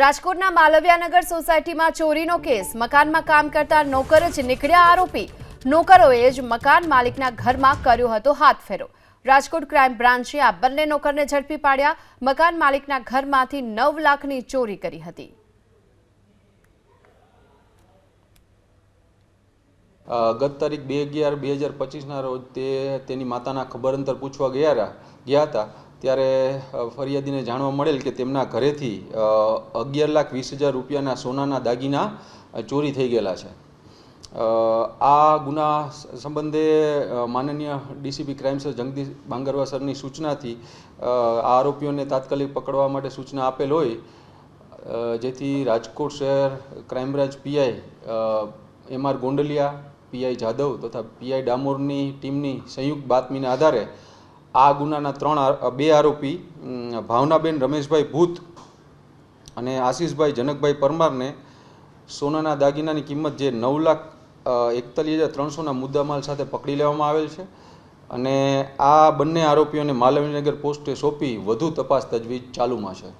રાજકોટના માલવ્યાનગર સોસાયટીમાં ચોરીનો કેસ. મકાનમાં કામ કરતા નોકર જ નીકળ્યા આરોપી. નોકરોએ જ મકાન માલિકના ઘરમાં કર્યો હતો હાથ ફેરો. રાજકોટ ક્રાઇમ બ્રાન્ચે આ બંને નોકરને ઝડપી પાડ્યા. મકાન માલિકના ઘરમાંથી નવ લાખની ચોરી કરી હતી. ગત તારીખ બે અગિયાર બે હજાર પચીસના રોજ તે તેની માતાના ખબર અંતર પૂછવા ગયા ગયા હતા. ત્યારે ફરિયાદીને જાણવા મળેલ કે તેમના ઘરેથી અગિયાર લાખ વીસ હજાર રૂપિયાના સોનાના દાગીના ચોરી થઈ ગયેલા છે. આ ગુના સંબંધે માનનીય DCP crime sir Jagdish Bangarva સરની સૂચનાથી આ આરોપીઓને તાત્કાલિક પકડવા માટે સૂચના આપેલ હોય જેથી રાજકોટ શહેર crime branch PI M R Gondaliya, PI Jadav તથા પીઆઈ ડામોરની ટીમની સંયુક્ત બાતમીના આધારે આ ગુનાના ત્રણ બે આરોપી ભાવનાબેન રમેશભાઈ ભૂત અને આશીષભાઈ જનકભાઈ પરમારને સોનાના દાગીનાની કિંમત જે નવ લાખ એકતાલીસ હજાર ત્રણસોના મુદ્દામાલ સાથે પકડી લેવામાં આવેલ છે. અને આ બંને આરોપીઓને માલવીનગર પોસ્ટે સોંપી વધુ તપાસ તજવીજ ચાલુમાં છે.